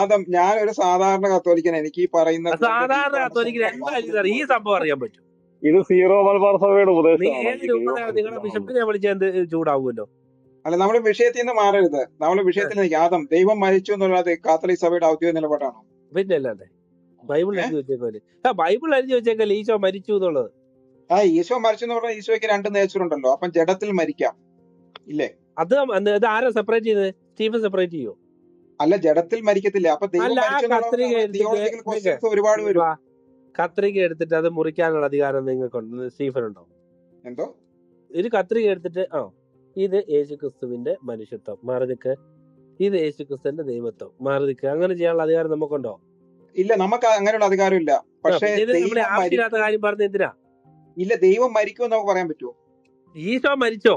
ആദം ഞാൻ ഒരു സാധാരണ കത്തോലിക്കൻ എനിക്ക് ഈ പറയുന്ന സാധാരണ കത്തോലിക്കൻ എന്താ ഈ സംഭവം അറിയാൻ പറ്റും. ഇത് സീറോ മലബാർ സഭയുടെ ഉപദേശം. നിങ്ങളുടെ ബിഷപ്പിനെ ചൂടാവുമല്ലോ? അല്ല നമ്മുടെ വിഷയത്തിൽ നിന്ന് മാറരുത്. നമ്മുടെ വിഷയത്തിൽ നിന്ന് ആദം ദൈവം മരിച്ചു എന്നുള്ളത് കാത്തലിക് സഭയുടെ ഔദ്യോഗിക നിലപാടാണോ? പിന്നെ അല്ലാതെ ബൈബിൾ? എഴുതി വെച്ചേക്കോൽ ആ ബൈബിൾ എഴുതി വെച്ചേക്കല്ലേ ഈശോ മരിച്ചു എന്നുള്ളത്? ആ ഈശോ മരിച്ചു എന്ന് പറഞ്ഞാൽ ഈശോയ്ക്ക് രണ്ട് നേച്ചർ ഉണ്ടല്ലോ. അപ്പം ജഡത്തിൽ മരിക്കാം. ഇല്ലേ? അത് അന്ന് ആരാ സെപ്പറേറ്റ് ചെയ്തത്? സ്റ്റീഫൻ സെപ്പറേറ്റ് ചെയ്യോ? അല്ല ജഡത്തിൽ മരിക്കത്തില്ല? അപ്പൊ ദൈവം ഒരുപാട് വരും. കത്രിക എടുത്തിട്ട് അത് മുറിക്കാനുള്ള അധികാരം നിങ്ങൾക്കുണ്ട്. സ്റ്റീഫൻ ഉണ്ടോ എന്തോ? ഒരു കത്രിക എടുത്തിട്ട് ആ ഇത് യേശു ക്രിസ്തുവിന്റെ മനുഷ്യത്വം. മറുതിക്ക് ഇത് യേശു ക്രിസ്തുവിന്റെ ദൈവത്വം. മറുതിക്ക് അങ്ങനെ ചെയ്യാനുള്ള അധികാരം നമുക്കുണ്ടോ? ഇല്ല നമുക്ക് അങ്ങനെയുള്ള അധികാരം ഇല്ല. പക്ഷേ ഇത് ആവശ്യമില്ലാത്ത കാര്യം പറഞ്ഞ എന്തിനാ? ഇല്ല ദൈവം മരിക്കുമെന്ന് നമുക്ക് പറയാൻ പറ്റുമോ ഈശോ മരിച്ചോ?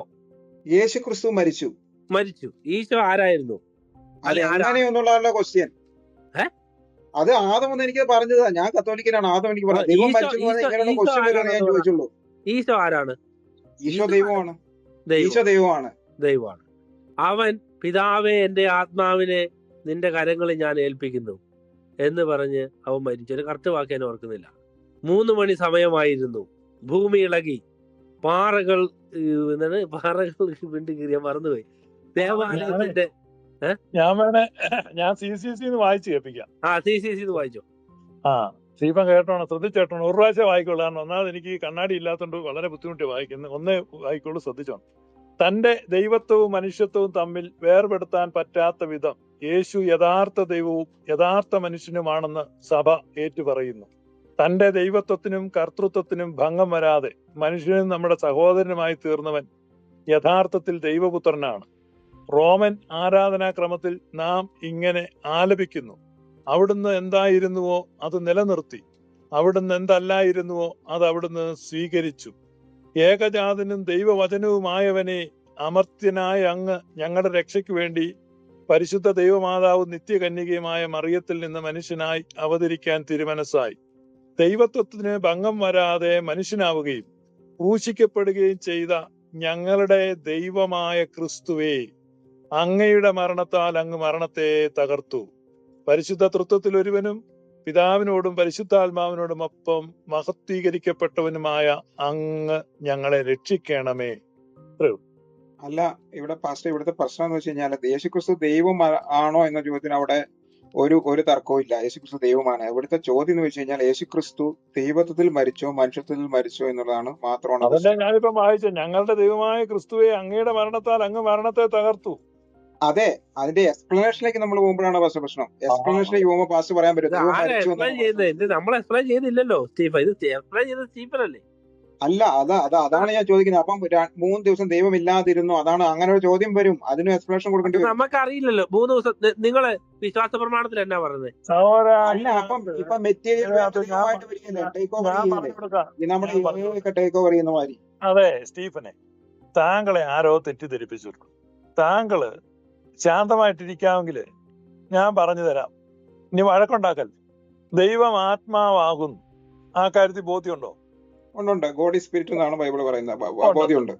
യേശു ക്രിസ്തു മരിച്ചു. മരിച്ചു. ഈശോ ആരായിരുന്നു? അത് എങ്ങനെയെന്നുള്ളതല്ല ക്വസ്റ്റ്യൻ അത് ആദം എന്ന് എനിക്ക് പറഞ്ഞതാ. ഞാൻ കത്തോലിക്കനാണ്. ആദം എനിക്ക് പറഞ്ഞു ദൈവം മരിച്ചു ക്വസ്റ്റ്യൻ വരുമെന്ന് ഞാൻ ചോദിച്ചുള്ളൂ. ഈശോ ആരാണ്? ഈശോ ദൈവമാണ്. ദൈവം. ഈശോ ദൈവമാണ്. ദൈവമാണ്. അവൻ പിതാവെ എന്റെ ആത്മാവിനെ നിന്റെ കരങ്ങളിൽ ഞാൻ ഏൽപ്പിക്കുന്നു എന്ന് പറഞ്ഞ് അവൻ മരിച്ചു. ഒരു കറക്റ്റ് വാക്ക് ഞാൻ ഓർക്കുന്നില്ല. മൂന്ന് മണി സമയമായിരുന്നു. ഭൂമി ഇളകി. പാറകൾ എന്താണ്? പാറകൾ വിണ്ടു കീറിയ മറന്നുപോയി. ദേവാലയത്തിന്റെ ഞാൻ വേണേ ഞാൻ സി സി സി വായിച്ചു കേൾപ്പിക്കാം. ആ സി സി സി വായിച്ചോ. ആ സീഫൻ കേട്ടോണം ശ്രദ്ധിച്ചേട്ടോണം. ഒരു പ്രാവശ്യം വായിക്കുള്ളൂ കാരണം ഒന്നാമത് എനിക്ക് കണ്ണാടി ഇല്ലാത്തതുകൊണ്ട് വളരെ ബുദ്ധിമുട്ടി വായിക്കുന്നത് ഒന്നേ വായിക്കുള്ളൂ ശ്രദ്ധിച്ചോണം. തന്റെ ദൈവത്വവും മനുഷ്യത്വവും തമ്മിൽ വേർപെടുത്താൻ പറ്റാത്ത വിധം യേശു യഥാർത്ഥ ദൈവവും യഥാർത്ഥ മനുഷ്യനുമാണെന്ന് സഭ ഏറ്റുപറയുന്നു. തന്റെ ദൈവത്വത്തിനും കർത്തൃത്വത്തിനും ഭംഗം വരാതെ മനുഷ്യനും നമ്മുടെ സഹോദരനുമായി തീർന്നവൻ യഥാർത്ഥത്തിൽ ദൈവപുത്രനാണ്. റോമൻ ആരാധനാക്രമത്തിൽ നാം ഇങ്ങനെ ആലപിക്കുന്നു. അവിടുന്ന് എന്തായിരുന്നുവോ അത് നിലനിർത്തി. അവിടുന്ന് എന്തല്ലായിരുന്നുവോ അത് അവിടുന്ന് സ്വീകരിച്ചു. ഏകജാതനും ദൈവവചനവുമായവനെ അമർത്യനായ അങ്ങ് ഞങ്ങളുടെ രക്ഷയ്ക്ക് വേണ്ടി പരിശുദ്ധ ദൈവമാതാവ് നിത്യകന്യകയുമായ മറിയത്തിൽ നിന്ന് മനുഷ്യനായി അവതരിക്കാൻ തിരുമനസ്സായി. ദൈവത്വത്തിന് ഭംഗം വരാതെ മനുഷ്യനാവുകയും ക്രൂശിക്കപ്പെടുകയും ചെയ്ത ഞങ്ങളുടെ ദൈവമായ ക്രിസ്തുവേ. അങ്ങയുടെ മരണത്താൽ അങ്ങ് മരണത്തെ തകർത്തു. പരിശുദ്ധ തൃത്വത്തിൽ ഒരുവനും പിതാവിനോടും പരിശുദ്ധാത്മാവിനോടും ഒപ്പം മഹത്വീകരിക്കപ്പെട്ടവനുമായ അങ്ങ് ഞങ്ങളെ രക്ഷിക്കണമേ. അല്ല ഇവിടെ പാസ്റ്റർ ഇവിടുത്തെ പ്രശ്നം എന്ന് വെച്ച് കഴിഞ്ഞാൽ യേശുക്രിസ്തു ദൈവം ആണോ എന്ന ചോദ്യത്തിന് അവിടെ ഒരു ഒരു തർക്കവും ഇല്ല. യേശുക്രിസ്തു ദൈവമാണ്. ഇവിടുത്തെ ചോദ്യം എന്ന് വെച്ച് കഴിഞ്ഞാൽ യേശുക്രിസ്തു ദൈവത്വത്തിൽ മരിച്ചോ മനുഷ്യത്വത്തിൽ മരിച്ചോ എന്നുള്ളതാണ് മാത്രമാണ് അതല്ല. ഞാനിപ്പം വായിച്ച ഞങ്ങളുടെ ദൈവമായ ക്രിസ്തുവെ അങ്ങയുടെ മരണത്താൽ അങ്ങ് മരണത്തെ തകർത്തു. അതെ അതിന്റെ എക്സ്പ്ലനേഷനിലേക്ക് നമ്മൾ പോകുമ്പോഴാണ് പക്ഷെ പ്രശ്നം? എക്സ്പ്ലനേഷനിലേക്ക് പോകുമ്പോൾ പാസ് പറയാൻ പറ്റും നമ്മൾ എക്സ്പ്ലെയിൻ ചെയ്തില്ലല്ലോ ഇത് എക്സ്പ്ലെയിൻ ചെയ്തത് സ്റ്റീഫൻ അല്ല അതാ അതാ അതാണ് ഞാൻ ചോദിക്കുന്നത്. അപ്പം മൂന്ന് ദിവസം ദൈവം ഇല്ലാതിരുന്നു. അതാണ് അങ്ങനെ ഒരു ചോദ്യം വരും. അതിന് എക്സ്പ്ലനേഷൻ കൊടുക്കേണ്ടി വരും. നമുക്കറിയില്ലല്ലോ. മൂന്ന് ദിവസം നിങ്ങൾ നിങ്ങൾ വിശ്വാസ പ്രമാണത്തിൽ എന്നാ പറഞ്ഞത് സഹോദരാ, അല്ല അപ്പം ഇപ്പൊ മെറ്റീരിയൽ ടേക്ക് ഓവർ നമ്മുടെ ടേക്ക് ചെയ്യുന്ന മാതിരി. അതെ സ്റ്റീഫനെ താങ്കളെ ആരോ തെറ്റിദ്ധരിപ്പിച്ചു താങ്കൾ ശാന്തമായിട്ടിരിക്കാമെങ്കിൽ ഞാൻ പറഞ്ഞു തരാം. ഇനി വഴക്കുണ്ടാക്കൽ ദൈവം ആത്മാവാകുന്നു. ആ കാര്യത്തിൽ ബോധ്യമുണ്ടോ? ഉണ്ട് ഗോഡി സ്പിരിറ്റ് എന്നാണ് ബൈബിൾ പറയുന്നത്. ബോധ്യമുണ്ട്.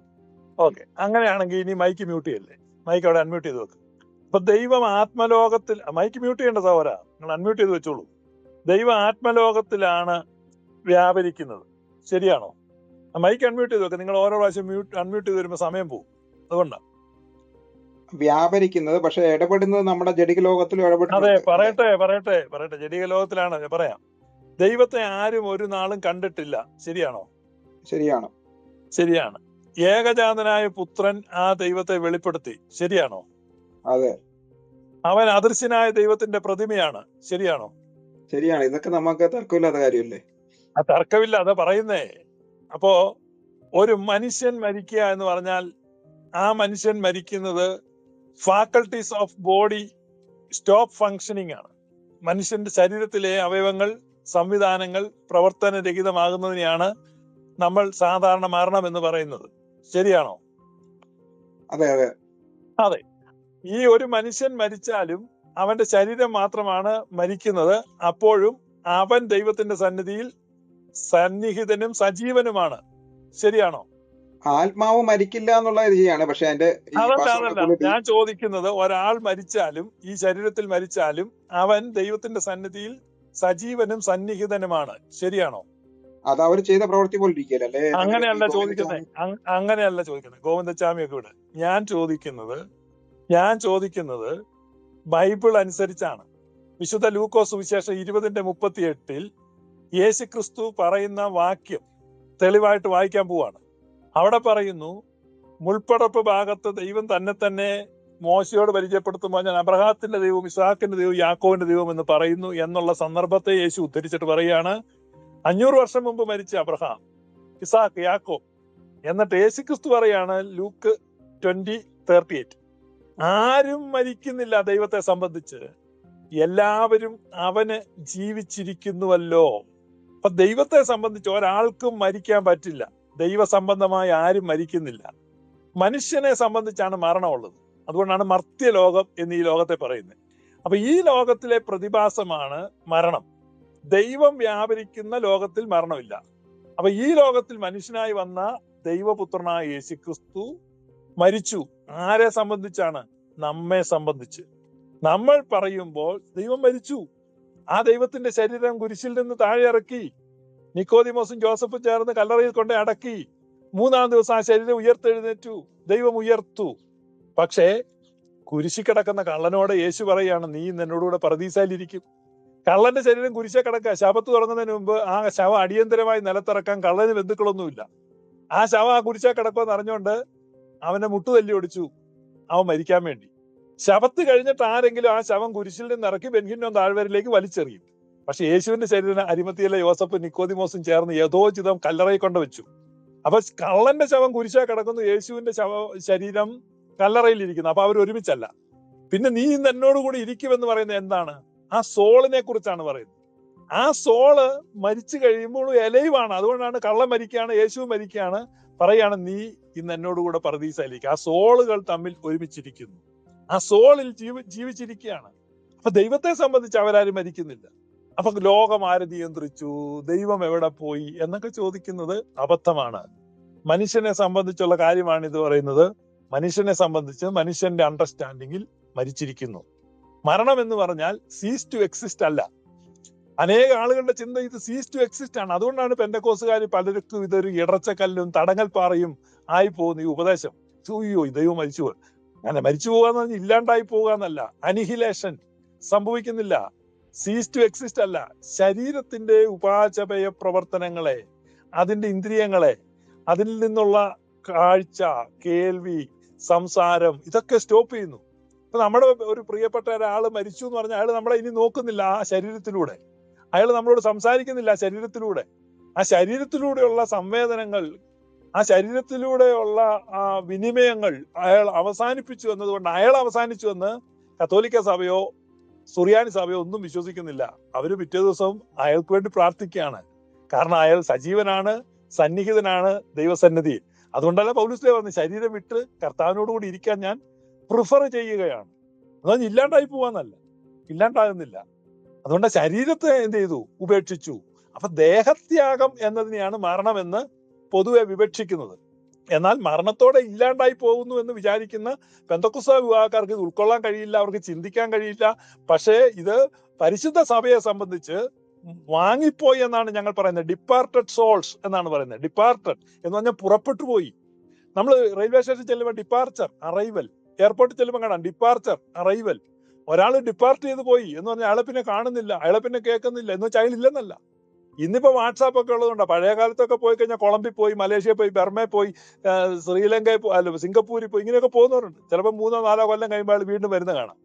ഓക്കെ. അങ്ങനെയാണെങ്കിൽ ഇനി മൈക്ക് മ്യൂട്ട് ചെയ്യല്ലേ? മൈക്ക് അവിടെ അൺമ്യൂട്ട് ചെയ്ത് വെക്ക്. അപ്പൊ ദൈവം ആത്മലോകത്തിൽ മൈക്ക് മ്യൂട്ട് ചെയ്യേണ്ട സഹോദര നിങ്ങൾ അൺമ്യൂട്ട് ചെയ്ത് വെച്ചോളൂ. ദൈവം ആത്മലോകത്തിലാണ് വ്യാപരിക്കുന്നത്. ശരിയാണോ? മൈക്ക് അൺമ്യൂട്ട് ചെയ്ത് വെക്ക്. നിങ്ങൾ ഓരോ പ്രാവശ്യം മ്യൂട്ട് അൺമ്യൂട്ട് ചെയ്ത് വരുമ്പോൾ സമയം പോകും. അതുകൊണ്ടാണ് വ്യാപരിക്കുന്നത് പക്ഷെ ഇടപെടുന്നത് നമ്മുടെ ജഡിക ലോകത്തിലും ഇടപെടുന്നത് അതെ പറയട്ടെ പറയട്ടെ പറയട്ടെ. ജടിക ലോകത്തിലാണ് പറയാം. ദൈവത്തെ ആരും ഒരു നാളും കണ്ടിട്ടില്ല. ശരിയാണോ? ശരിയാണ്. ശരിയാണ്. ഏകജാതനായ പുത്രൻ ആ ദൈവത്തെ വെളിപ്പെടുത്തി. ശരിയാണോ? അതെ. അവൻ അദൃശ്യനായ ദൈവത്തിന്റെ പ്രതിമയാണ്. ശരിയാണോ? ശരിയാണ്. ഇതൊക്കെ നമുക്ക് തർക്കമില്ലാത്ത കാര്യമല്ലേ? ആ തർക്കമില്ല അതാ പറയുന്നേ. അപ്പോ ഒരു മനുഷ്യൻ മരിക്കുക എന്ന് പറഞ്ഞാൽ ആ മനുഷ്യൻ മരിക്കുന്നത് faculties of body stop functioning ആണ്. മനുഷ്യന്റെ ശരീരത്തിലെ അവയവങ്ങൾ സംവിധാനങ്ങൾ പ്രവർത്തനരഹിതമാകുന്നതിനെയാണ് നമ്മൾ സാധാരണ മരണം എന്ന് പറയുന്നത്. ശരിയാണോ? അതെ അതെ. അതെ. ഈ ഒരു മനുഷ്യൻ മരിച്ചാലും അവന്റെ ശരീരം മാത്രമാണ് മരിക്കുന്നത്. അപ്പോഴും അവൻ ദൈവത്തിന്റെ സന്നിധിയിൽ സന്നിഹിതനും സജീവനുമാണ്. ശരിയാണോ? ആത്മാവ് മരിക്കില്ല എന്നുള്ള രീതിയാണ് പക്ഷെ പറഞ്ഞ ഞാൻ ചോദിക്കുന്നത് ഒരാൾ മരിച്ചാലും ഈ ശരീരത്തിൽ മരിച്ചാലും അവൻ ദൈവത്തിന്റെ സന്നിധിയിൽ സജീവനും സന്നിഹിതനുമാണ്. ശരിയാണോ? അത് അവർ ചെയ്ത പ്രവൃത്തി പോലെ അങ്ങനെയല്ല ചോദിക്കുന്നത് അങ്ങനെയല്ല ചോദിക്കുന്നത് ഗോവിന്ദസ്വാമി ഒക്കെ ഇവിടെ. ഞാൻ ചോദിക്കുന്നത് ഞാൻ ചോദിക്കുന്നത് ബൈബിൾ അനുസരിച്ചാണ്. വിശുദ്ധ ലൂക്കോസ് സുവിശേഷം ഇരുപതിന്റെ മുപ്പത്തി എട്ടിൽ യേശു ക്രിസ്തു പറയുന്ന വാക്യം തെളിവായിട്ട് വായിക്കാൻ പോവാണ്. അവിടെ പറയുന്നു മുൾപ്പടപ്പ് ഭാഗത്ത് ദൈവം തന്നെ തന്നെ മോശയോട് പരിചയപ്പെടുത്തുമ്പോൾ ഞാൻ അബ്രഹാത്തിന്റെ ദൈവം ഇസാഖിന്റെ ദൈവം യാക്കോവിന്റെ ദൈവം എന്ന് പറയുന്നു എന്നുള്ള സന്ദർഭത്തെ യേശു ഉദ്ധരിച്ചിട്ട് പറയാണ് അഞ്ഞൂറ് വർഷം മുമ്പ് മരിച്ച അബ്രഹാം ഇസാഖ് യാക്കോ എന്നിട്ട് യേശു ക്രിസ്തു പറയാണ് ലൂക്ക് ട്വന്റി തേർട്ടി എയ്റ്റ് ആരും മരിക്കുന്നില്ല ദൈവത്തെ സംബന്ധിച്ച് എല്ലാവരും അവന് ജീവിച്ചിരിക്കുന്നുവല്ലോ. അപ്പൊ ദൈവത്തെ സംബന്ധിച്ച് ഒരാൾക്കും മരിക്കാൻ പറ്റില്ല. ദൈവ സംബന്ധമായി ആരും മരിക്കുന്നില്ല. മനുഷ്യനെ സംബന്ധിച്ചാണ് മരണമുള്ളത്. അതുകൊണ്ടാണ് മർത്യലോകം എന്ന് ഈ ലോകത്തെ പറയുന്നത്. അപ്പൊ ഈ ലോകത്തിലെ പ്രതിഭാസമാണ് മരണം. ദൈവം വ്യാപരിക്കുന്ന ലോകത്തിൽ മരണമില്ല. അപ്പൊ ഈ ലോകത്തിൽ മനുഷ്യനായി വന്ന ദൈവപുത്രനായ യേശു ക്രിസ്തു മരിച്ചു. ആരെ സംബന്ധിച്ചാണ്? നമ്മെ സംബന്ധിച്ച്. നമ്മൾ പറയുമ്പോൾ ദൈവം മരിച്ചു. ആ ദൈവത്തിന്റെ ശരീരം കുരിശിൽ നിന്ന് താഴെ ഇറക്കി. നിക്കോദിമോസും ജോസഫും ചേർന്ന് കല്ലറയിൽ കൊണ്ട് അടക്കി മൂന്നാം ദിവസം ആ ശരീരം ഉയർത്തെഴുന്നേറ്റു. ദൈവം ഉയർത്തു. പക്ഷേ കുരിശി കിടക്കുന്ന കള്ളനോട് യേശു പറയാണ് നീ എന്നോടുകൂടെ പ്രതീസയിലിരിക്കും കള്ളന്റെ ശരീരം കുരിശേ കിടക്കുക. ശവത്ത് തുടങ്ങുന്നതിന് മുമ്പ് ആ ശവം അടിയന്തരമായി നിലത്തിറക്കാൻ കള്ളന് ബന്ധുക്കളൊന്നുമില്ല. ആ ശവം ആ കുരിശ കിടക്കുമെന്ന് അറിഞ്ഞുകൊണ്ട് അവനെ മുട്ടുതല്ലി ഒടിച്ചു അവൻ മരിക്കാൻ വേണ്ടി. ശവത്ത് കഴിഞ്ഞിട്ട് ആരെങ്കിലും ആ ശവം കുരിശിൽ നിന്ന് ഇറക്കി ബെൻഹിന്നോ താഴ്വരയിലേക്ക് വലിച്ചെറിയും. പക്ഷെ യേശുവിന്റെ ശരീരം അരിമത്തിയിലെ യോസഫ് നിക്കോതിമോസും ചേർന്ന് യഥോചിതം കല്ലറയിൽ കൊണ്ട് വെച്ചു. അപ്പൊ കള്ളന്റെ ശവം കുരിശാ കിടക്കുന്നു യേശുവിന്റെ ശവ ശരീരം കല്ലറയിൽ ഇരിക്കുന്നു. അപ്പൊ അവർ ഒരുമിച്ചല്ല. പിന്നെ നീ ഇന്ന് എന്നോട് കൂടി ഇരിക്കുമെന്ന് പറയുന്നത് എന്താണ്? ആ സോളിനെ കുറിച്ചാണ് പറയുന്നത്. ആ സോൾ മരിച്ചു കഴിയുമ്പോൾ എലയുവാണ് അതുകൊണ്ടാണ് കള്ളം മരിക്കുകയാണ് യേശു മരിക്കുകയാണ് പറയാണ് നീ ഇന്ന് എന്നോട് കൂടെ ആ സോളുകൾ തമ്മിൽ ഒരുമിച്ചിരിക്കുന്നു. ആ സോളിൽ ജീവി ജീവിച്ചിരിക്കുകയാണ്. അപ്പൊ ദൈവത്തെ സംബന്ധിച്ച് അവരാരും മരിക്കുന്നില്ല. അപ്പൊ ലോകം ആര് നിയന്ത്രിച്ചു ദൈവം എവിടെ പോയി എന്നൊക്കെ ചോദിക്കുന്നത് അബദ്ധമാണ്. മനുഷ്യനെ സംബന്ധിച്ചുള്ള കാര്യമാണ് ഇത് പറയുന്നത്. മനുഷ്യനെ സംബന്ധിച്ച് മനുഷ്യന്റെ അണ്ടർസ്റ്റാൻഡിങ്ങിൽ മരിച്ചിരിക്കുന്നു. മരണം എന്ന് പറഞ്ഞാൽ സീസ് ടു എക്സിസ്റ്റ് അല്ല. അനേക ആളുകളുടെ ചിന്ത ഇത് സീസ് ടു എക്സിസ്റ്റ് ആണ്. അതുകൊണ്ടാണ് പെന്തക്കോസുകാർ പലർക്കും ഇതൊരു ഇടച്ചക്കല്ലും തടങ്ങൽ പാറയും ആയി പോകുന്ന ഈ ഉപദേശം. ചൂയ്യോ ദൈവം മരിച്ചു അങ്ങനെ മരിച്ചു പോകാന്ന് പറഞ്ഞാൽ ഇല്ലാണ്ടായി പോകാന്നല്ല. അനിഹിലേഷൻ സംഭവിക്കുന്നില്ല. സീസ് ടു എക്സിസ്റ്റ് അല്ല. ശരീരത്തിന്റെ ഉപാചപയ പ്രവർത്തനങ്ങളെ അതിന്റെ ഇന്ദ്രിയങ്ങളെ അതിൽ നിന്നുള്ള കാഴ്ച കേൾവി സംസാരം ഇതൊക്കെ സ്റ്റോപ്പ് ചെയ്യുന്നു. ഇപ്പൊ നമ്മുടെ ഒരു പ്രിയപ്പെട്ട ഒരാൾ മരിച്ചു എന്ന് പറഞ്ഞാൽ അയാൾ നമ്മളെ ഇനി നോക്കുന്നില്ല ആ ശരീരത്തിലൂടെ. അയാൾ നമ്മളോട് സംസാരിക്കുന്നില്ല ആ ശരീരത്തിലൂടെ. ആ ശരീരത്തിലൂടെയുള്ള സംവേദനങ്ങൾ ആ ശരീരത്തിലൂടെയുള്ള ആ വിനിമയങ്ങൾ അയാൾ അവസാനിപ്പിച്ചു എന്നതുകൊണ്ട് അയാൾ അവസാനിച്ചു എന്ന് കത്തോലിക്ക സഭയോ സുറിയാനി സഭയെ ഒന്നും വിശ്വസിക്കുന്നില്ല. അവർ പിറ്റേ ദിവസം അയാൾക്ക് വേണ്ടി പ്രാർത്ഥിക്കുകയാണ്. കാരണം അയാൾ സജീവനാണ് സന്നിഹിതനാണ് ദൈവസന്നിധിയിൽ. അതുകൊണ്ടല്ല പൗലുസ്ലേ പറഞ്ഞു ശരീരം വിട്ട് കർത്താവിനോട് കൂടി ഇരിക്കാൻ ഞാൻ പ്രിഫർ ചെയ്യുകയാണ്. അതൊന്നും ഇല്ലാണ്ടായി പോവാന്നല്ല. ഇല്ലാണ്ടാകുന്നില്ല. അതുകൊണ്ട് ശരീരത്തെ എന്ത് ചെയ്തു? ഉപേക്ഷിച്ചു. അപ്പൊ ദേഹത്യാഗം എന്നതിനെയാണ് മരണമെന്ന് പൊതുവെ വിവക്ഷിക്കുന്നത്. എന്നാൽ മരണത്തോടെ ഇല്ലാണ്ടായി പോകുന്നു എന്ന് വിചാരിക്കുന്ന പെന്തക്കുസ വിവാഹക്കാർക്ക് ഇത് ഉൾക്കൊള്ളാൻ കഴിയില്ല അവർക്ക് ചിന്തിക്കാൻ കഴിയില്ല. പക്ഷേ ഇത് പരിശുദ്ധ സഭയെ സംബന്ധിച്ച് വാങ്ങിപ്പോയി എന്നാണ് ഞങ്ങൾ പറയുന്നത്. ഡിപ്പാർട്ടഡ് സോൾസ് എന്നാണ് പറയുന്നത്. ഡിപ്പാർട്ടഡ് എന്ന് പറഞ്ഞാൽ പുറപ്പെട്ടു പോയി. നമ്മൾ റെയിൽവേ സ്റ്റേഷൻ ചെല്ലുമ്പോൾ ഡിപ്പാർച്ചർ അറൈവൽ എയർപോർട്ടിൽ ചെല്ലുമ്പോൾ കാണാം ഡിപ്പാർച്ചർ അറൈവൽ ഒരാൾ ഡിപ്പാർട്ട് ചെയ്ത് പോയി എന്ന് പറഞ്ഞാൽ അയാളെ പിന്നെ കാണുന്നില്ല അയാളെ പിന്നെ കേൾക്കുന്നില്ല എന്ന് വെച്ചാൽ അയാളില്ലെന്നല്ല ഇന്നിപ്പോ വാട്സാപ്പ് ഒക്കെ ഉള്ളതുകൊണ്ടാണ് പഴയ കാലത്തൊക്കെ പോയി കഴിഞ്ഞാൽ കൊളംബി പോയി മലേഷ്യ പോയി ബർമ്മയിൽ പോയി ശ്രീലങ്കയിൽ പോയി അല്ല സിംഗപ്പൂരിൽ പോയി ഇങ്ങനെയൊക്കെ പോകുന്നവരുണ്ട്. ചിലപ്പോൾ മൂന്നോ നാലോ കൊല്ലം കഴിയുമ്പോൾ വീണ്ടും വരുന്ന കാണാം.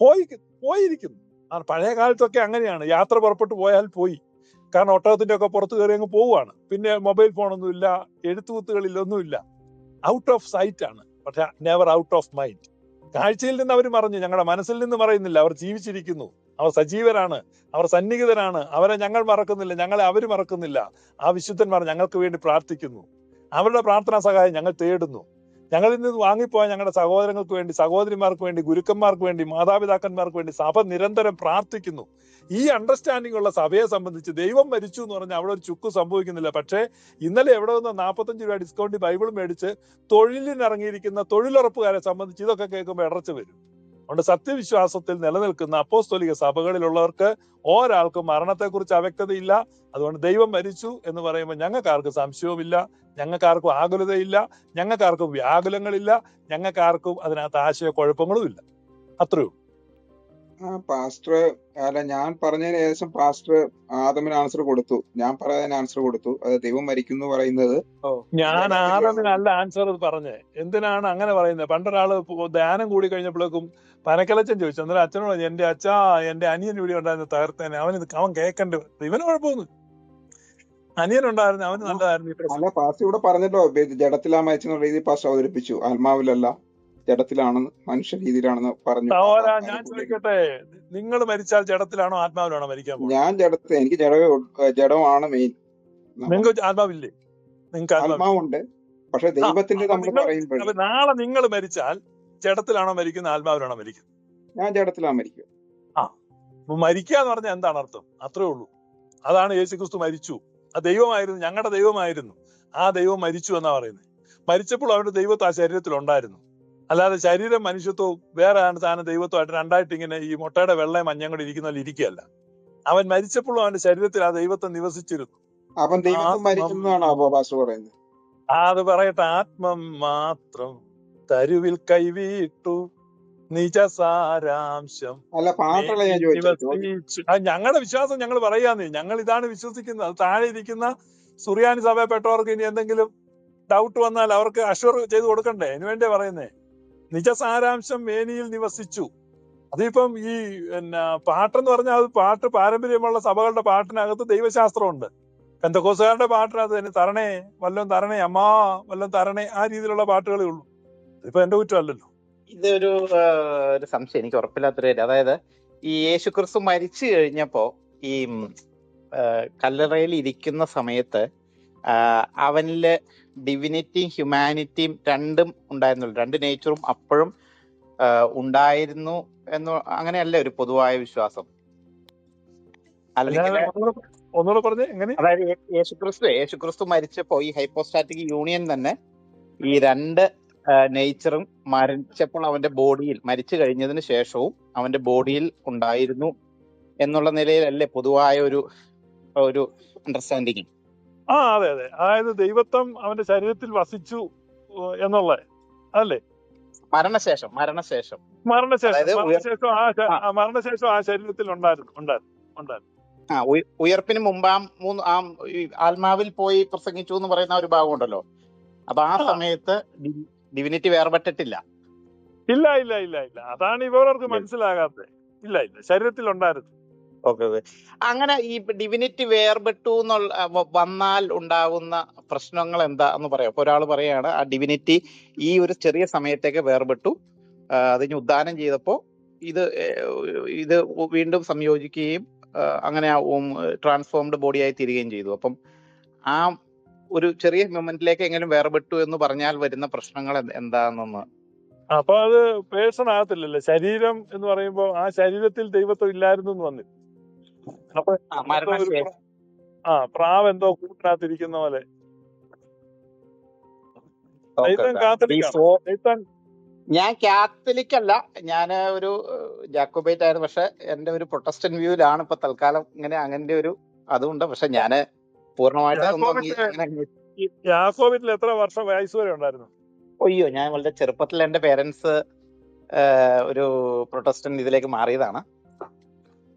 പോയി പോയിരിക്കുന്നു. ആ, പഴയ കാലത്തൊക്കെ അങ്ങനെയാണ്. യാത്ര പുറപ്പെട്ടു പോയാൽ പോയി. കാരണം ഒട്ടകത്തിന്റെ ഒക്കെ പുറത്ത് കയറി അങ്ങ് പോവുകയാണ്. പിന്നെ മൊബൈൽ ഫോണൊന്നുമില്ല എഴുത്തുകുത്തുകളിൽ ഒന്നുമില്ല ഔട്ട് ഓഫ് സൈറ്റ് ആണ്. പക്ഷെ നെവർ ഔട്ട് ഓഫ് മൈൻഡ് കാഴ്ചയിൽ നിന്ന് അവർ മറഞ്ഞു. ഞങ്ങളുടെ മനസ്സിൽ നിന്ന് പറയുന്നില്ല അവർ ജീവിച്ചിരിക്കുന്നു. അവർ സജീവരാണ് അവർ സന്നിഹിതരാണ്. അവരെ ഞങ്ങൾ മറക്കുന്നില്ല ഞങ്ങളെ അവർ മറക്കുന്നില്ല. ആ വിശുദ്ധന്മാർ ഞങ്ങൾക്ക് വേണ്ടി പ്രാർത്ഥിക്കുന്നു. അവരുടെ പ്രാർത്ഥനാ സഹായം ഞങ്ങൾ തേടുന്നു. ഞങ്ങളിൽ നിന്ന് വാങ്ങിപ്പോയ ഞങ്ങളുടെ സഹോദരങ്ങൾക്ക് വേണ്ടി സഹോദരിമാർക്ക് വേണ്ടി ഗുരുക്കന്മാർക്ക് വേണ്ടി മാതാപിതാക്കന്മാർക്ക് വേണ്ടി സഭ നിരന്തരം പ്രാർത്ഥിക്കുന്നു. ഈ അണ്ടർസ്റ്റാൻഡിംഗ് ഉള്ള സഭയെ സംബന്ധിച്ച് ദൈവം മരിച്ചു എന്ന് പറഞ്ഞാൽ അവിടെ ഒരു ചുക്ക് സംഭവിക്കുന്നില്ല. പക്ഷേ ഇന്നലെ എവിടെ നിന്ന് നാൽപ്പത്തഞ്ച് രൂപ ഡിസ്കൗണ്ട് ബൈബിൾ മേടിച്ച് തൊഴിലിനിറങ്ങിയിരിക്കുന്ന തൊഴിലുറപ്പുകാരെ സംബന്ധിച്ച് ഇതൊക്കെ കേൾക്കുമ്പോൾ ഇടർച്ച വരും. അതുകൊണ്ട് സത്യവിശ്വാസത്തിൽ നിലനിൽക്കുന്ന അപ്പോസ്തോലിക സഭകളിലുള്ളവർക്ക് ഒരാൾക്കും മരണത്തെക്കുറിച്ച് അവ്യക്തതയില്ല. അതുകൊണ്ട് ദൈവം മരിച്ചു എന്ന് പറയുമ്പോൾ ഞങ്ങൾക്കാർക്കും സംശയവുമില്ല. ഞങ്ങൾക്കാർക്കും ആകുലതയില്ല. ഞങ്ങൾക്കാർക്കും വ്യാകുലങ്ങളില്ല. ഞങ്ങൾക്കാർക്കും അതിനകത്ത് ആശയക്കുഴപ്പങ്ങളും ഇല്ല അത്രയോ ആ പാസ്റ്റർ അല്ല ഞാൻ പറഞ്ഞതിന് ഏകദേശം പാസ്റ്റർ ആദമിന് ആൻസർ കൊടുത്തു. ഞാൻ പറയാൻ ആൻസർ കൊടുത്തു. അത് ദൈവം മരിക്കുന്നു പറയുന്നത്. ഞാൻ ആദമിന് ആദമിനല്ല ആൻസർ പറഞ്ഞേ. എന്തിനാണ് അങ്ങനെ പറയുന്നത്? പണ്ടൊരാൾ ധ്യാനം കൂടി കഴിഞ്ഞപ്പോഴേക്കും പനക്കലച്ചൻ ചോദിച്ചു. അന്നേരം അച്ഛനോട് എന്റെ അച്ഛാ എന്റെ അനിയൻ ഇവിടെ ഉണ്ടായിരുന്നു തകർത്തേനെ. അവൻ അവൻ കേൾക്കണ്ട ഇവന് കുഴപ്പമൊന്നും അനിയനുണ്ടായിരുന്നു അവന് നല്ലതായിരുന്നു അല്ല പാസ്റ്റർ ഇവിടെ പറഞ്ഞല്ലോ ജഡത്തിലാ മരിച്ചെന്നുള്ള രീതിയിൽ പാസ്റ്റർ അവതരിപ്പിച്ചു. ആത്മാവിലല്ല. ജഡത്തിലാണെന്ന് മനുഷ്യ രീതിയിലാണെന്ന് പറഞ്ഞു ഞാൻ ചോദിക്കട്ടെ നിങ്ങൾ മരിച്ചാൽ ജഡത്തിലാണോ ആത്മാവിലാണോ മരിക്കാൻ ഞാൻ ജഡത്തെ എനിക്ക് ജഡ ജഡമാണ് മെയിൻ നിങ്ങൾക്ക് ആത്മാവില്ലേ? നിങ്ങൾക്ക് ആത്മാവുണ്ട്. പക്ഷെ ദൈവത്തിന്റെ നമ്മൾ നിങ്ങൾ പറയുമ്പോഴേ നാളെ നിങ്ങൾ മരിച്ചാൽ ജഡത്തിലാണോ മരിക്കുന്നത് ആത്മാവിലാണോ മരിക്കുന്നത്? ഞാൻ ജഡത്തിലാണ് മരിക്കും ആ മരിക്കുക എന്ന് പറഞ്ഞാൽ എന്താണ് അർത്ഥം? അത്രേ ഉള്ളൂ. അതാണ് യേശുക്രിസ്തു മരിച്ചു. ആ ദൈവമായിരുന്നു ഞങ്ങളുടെ ദൈവമായിരുന്നു. ആ ദൈവം മരിച്ചു എന്നാ പറയുന്നത്. മരിച്ചപ്പോൾ അവരുടെ ദൈവത്തെ ആ ശരീരത്തിൽ ഉണ്ടായിരുന്നു അല്ലാതെ ശരീരം മനുഷ്യത്വവും വേറെ താനും ദൈവത്വമായിട്ട് രണ്ടായിട്ട് ഇങ്ങനെ ഈ മുട്ടയുടെ വെള്ളയും മഞ്ഞയും കൂടി ഇരിക്കുന്ന പോലെ ഇരിക്കുകയല്ല. അവൻ മരിച്ചപ്പോഴും അവന്റെ ശരീരത്തിൽ ആ ദൈവത്വം നിവസിച്ചിരുന്നു. അവൻ ദൈവം മരിക്കുന്നതാണോ പറയുന്നത്? ആ, അത് പറയട്ടെ. ആത്മം മാത്രം തരുവിൽ കൈവീട്ടു നിജസാരാംശം. അല്ല ആ ഞങ്ങളുടെ വിശ്വാസം ഞങ്ങൾ പറയാന്നേ. ഞങ്ങൾ ഇതാണ് വിശ്വസിക്കുന്നത്. അത് താഴെ ഇരിക്കുന്ന സുറിയാനി സഭയപ്പെട്ടവർക്ക് ഇനി എന്തെങ്കിലും ഡൗട്ട് വന്നാൽ അവർക്ക് അഷ്വർ ചെയ്ത് കൊടുക്കണ്ടേ? അതിനു വേണ്ടിയാ പറയുന്നേ. നിജസാരാംശം മേനിയിൽ നിവസിച്ചു. അതിപ്പം ഈ പിന്നെ പാട്ടെന്ന് പറഞ്ഞാൽ അത് പാട്ട് പാരമ്പര്യമുള്ള സഭകളുടെ പാട്ടിനകത്ത് ദൈവശാസ്ത്രമുണ്ട്. പെന്തക്കോസുകാരുടെ പാട്ടിനകത്ത് തന്നെ തരണേ വല്ലതും തരണേ അമ്മാ വല്ലതും തരണേ ആ രീതിയിലുള്ള പാട്ടുകളേ ഉള്ളൂ. ഇപ്പൊ എന്റെ കുറ്റമല്ലല്ലോ. ഇതൊരു ഒരു സംശയം എനിക്ക് ഉറപ്പില്ലാത്തൊരു കാര്യം. അതായത് ഈ യേശു ക്രിസ്തു മരിച്ചു കഴിഞ്ഞപ്പോ ഈ കല്ലറയിൽ ഇരിക്കുന്ന സമയത്ത് ആ, അവനിൽ ഡിവിനിറ്റിയും ഹ്യൂമാനിറ്റിയും രണ്ടും ഉണ്ടായിരുന്നുള്ളൂ. രണ്ട് നേച്ചറും അപ്പോഴും ഉണ്ടായിരുന്നു എന്ന് അങ്ങനെയല്ല ഒരു പൊതുവായ വിശ്വാസം. അല്ലെങ്കിൽ അതായത് യേശുക്രിസ്തു യേശുക്രിസ്തു മരിച്ചപ്പോ ഈ ഹൈപ്പോസ്റ്റാറ്റിക് യൂണിയൻ തന്നെ ഈ രണ്ട് നേച്ചറും മരിച്ചപ്പോൾ അവന്റെ ബോഡിയിൽ മരിച്ചു കഴിഞ്ഞതിന് ശേഷവും അവന്റെ ബോഡിയിൽ ഉണ്ടായിരുന്നു എന്നുള്ള നിലയിലല്ലേ പൊതുവായ ഒരു ഒരു അണ്ടർസ്റ്റാൻഡിങ് ആ അതെ അതെ. അതായത് ദൈവത്വം അവന്റെ ശരീരത്തിൽ വസിച്ചു എന്നുള്ള അല്ലേ? മരണശേഷം മരണശേഷം. മരണശേഷം മരണശേഷം ആ മരണശേഷം ആ ശരീരത്തിൽ ഉണ്ടായിരുന്നു ഉണ്ടായിരുന്നു ഉണ്ടായിരുന്നു. ആ ഉയർപ്പിന് മുമ്പ് ആ മൂന്ന് ആ ആത്മാവിൽ പോയി പ്രസംഗിച്ചു എന്ന് പറയുന്ന ഒരു ഭാഗം ഉണ്ടല്ലോ. അപ്പൊ ആ ആ. സമയത്ത് ഡിവിനിറ്റി വേർപെട്ടിട്ടില്ല. ഇല്ല ഇല്ല ഇല്ല ഇല്ല. അതാണ് ഇവർക്ക് മനസ്സിലാകാത്തത്. ഇല്ല ഇല്ല. ശരീരത്തിൽ ഉണ്ടായിരുന്നു. ഓക്കെ അങ്ങനെ ഈ ഡിവിനിറ്റി വേർപെട്ടു എന്നുള്ള വന്നാൽ ഉണ്ടാകുന്ന പ്രശ്നങ്ങൾ എന്താ എന്ന് പറയാം. ഇപ്പൊ ഒരാൾ പറയാണ് ആ ഡിവിനിറ്റി ഈ ഒരു ചെറിയ സമയത്തേക്ക് വേർപെട്ടു അതിന് ഉദ്ദാനം ചെയ്തപ്പോ ഇത് ഇത് വീണ്ടും സംയോജിക്കുകയും അങ്ങനെ ട്രാൻസ്ഫോംഡ് ബോഡിയായി തീരുകയും ചെയ്തു. അപ്പം ആ ഒരു ചെറിയ മൊമെന്റിലേക്ക് എങ്കിലും വേർപെട്ടു എന്ന് പറഞ്ഞാൽ വരുന്ന പ്രശ്നങ്ങൾ എന്താണെന്ന് അപ്പൊ അത് പേഴ്സൺ ആകത്തില്ലല്ലോ. ശരീരം എന്ന് പറയുമ്പോൾ ആ ശരീരത്തിൽ ദൈവത്വം ഇല്ലായിരുന്നു എന്ന് വന്നില്ല അപ്പൊ ആ പ്രാവ് എന്തോ കൂട്ടിനകത്തിരിക്കുന്ന പോലെ. ഞാൻ കാത്തലിക് അല്ല ഞാൻ ഒരു ജാക്കോബൈറ്റ് ആയിരുന്നു പക്ഷെ എന്റെ ഒരു പ്രൊട്ടസ്റ്റന്റ് വ്യൂവിലാണ് ഇപ്പൊ തൽക്കാലം ഇങ്ങനെ അങ്ങനെ ഒരു അതുണ്ട്. പക്ഷെ ഞാൻ പൂർണമായിട്ട് യാക്കോബിറ്റിൽ എത്ര വർഷം വയസ്സ് വരെ ഉണ്ടായിരുന്നു? അയ്യോ ഞാൻ വളരെ ചെറുപ്പത്തിൽ എന്റെ പേരൻസ് ഒരു പ്രൊട്ടസ്റ്റന്റ് ഇതിലേക്ക് മാറിയതാണ്.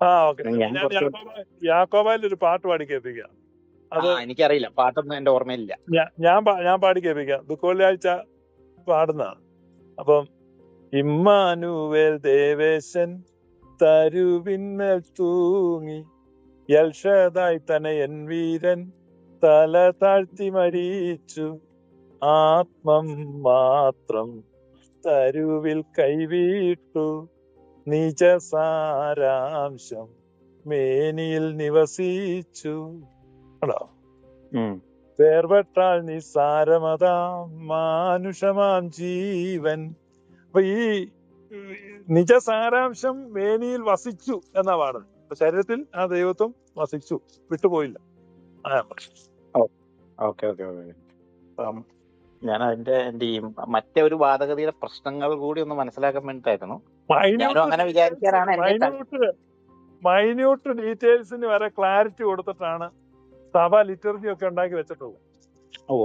ആ ഓക്കെ. യാക്കോബായിൽ ഒരു പാട്ട് പാടി കേൾപ്പിക്കാം. അത് എനിക്കറിയില്ല. പാട്ടൊന്നും എന്റെ ഓർമ്മയില്ല ഞാൻ ഞാൻ പാടി കേൾപ്പിക്കാം. ദുഃഖവെള്ളിയാഴ്ച പാടുന്നതാണ്. അപ്പം ഇമ്മാനുവേൽ ദേവേശൻ തരുവിന്മേൽ തൂങ്ങി യൽഷതായി തന്നെ എൻ വീരൻ തല താഴ്ത്തി മരിച്ചു. ആത്മം മാത്രം തരുവിൽ കൈവീട്ടു. നീച സാരാംശം മേനിയിൽ നിവസിച്ചു. ഉം. വേർപെട്ടാൽ നിസ്സാരമതാം മാനുഷമാം ജീവൻ. അപ്പൊ ഈ നിജസാരാംശം മേനിയിൽ വസിച്ചു എന്നാ അപ്പൊ ശരീരത്തിൽ ആ ദൈവത്വം വസിച്ചു വിട്ടുപോയില്ല. ആ ഓക്കെ ഓക്കെ ഓക്കെ. ഞാൻ അതിന്റെ എന്റെ ഈ മറ്റേ ഒരു വാദഗതിയുടെ പ്രശ്നങ്ങൾ കൂടി ഒന്ന് മനസ്സിലാക്കാൻ വേണ്ടിട്ടായിരുന്നു മൈന്യൂട്ട് മൈന്യൂട്ട് ഡീറ്റെയിൽസിന് വരെ ക്ലാരിറ്റി കൊടുത്തിട്ടാണ് സഭ ലിറ്റർജി ഒക്കെ ഉണ്ടാക്കി വെച്ചിട്ടുള്ളത്. ഓ.